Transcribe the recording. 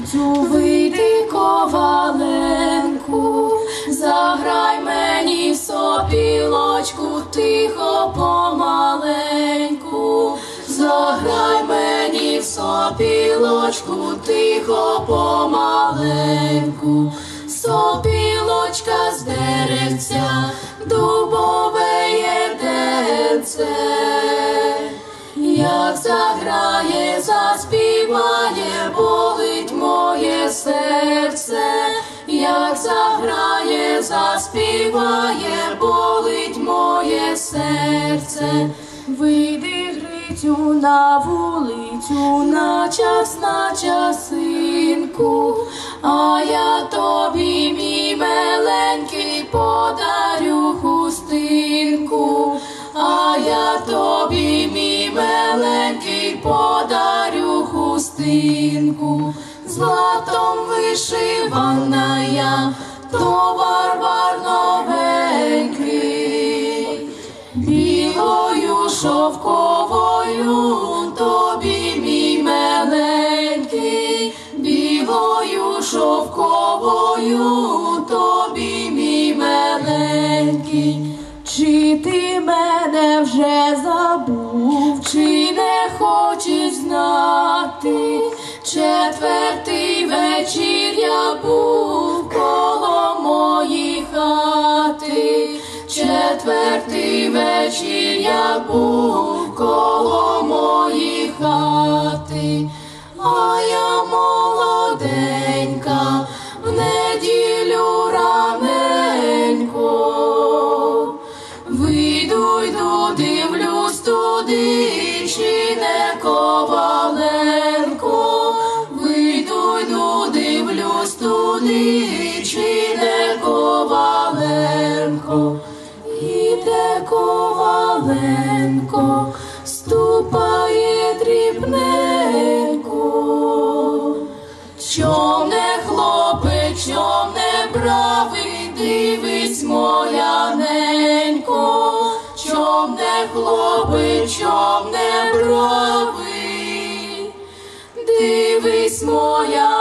вулицю, вийди коваленку, заграй мені сопілочку, тихо помаленьку, заграй мені в сопілочку, тихо помаленьку, сопілочка з деревця, дубове єденце. Як заграє, заспіває, болить заспіває, болить моє серце, вийди грицю на вулицю, на час, на часинку, а я тобі, мій миленький, подарю хустинку. А я тобі, мій миленький, подарю хустинку, златом вишивана я, товар новенький, білою шовковою тобі, мій миленький, білою шовковою тобі, мій миленький. Чи ти мене вже забув, чи не хочеш знати? Четвертий четвертий вечір я був коло моїй хати, а я молоденька в неділю раненько. Вийду, йду, дивлюсь туди, чи не коваленко. Вийду, йду, дивлюсь туди, чи не коваленко. Іде коваленко, ступає дрібненько. Чом не хлопець, чом не бравий, дивись, моя ненько, чом не хлопець, чом не бравий, дивись, моя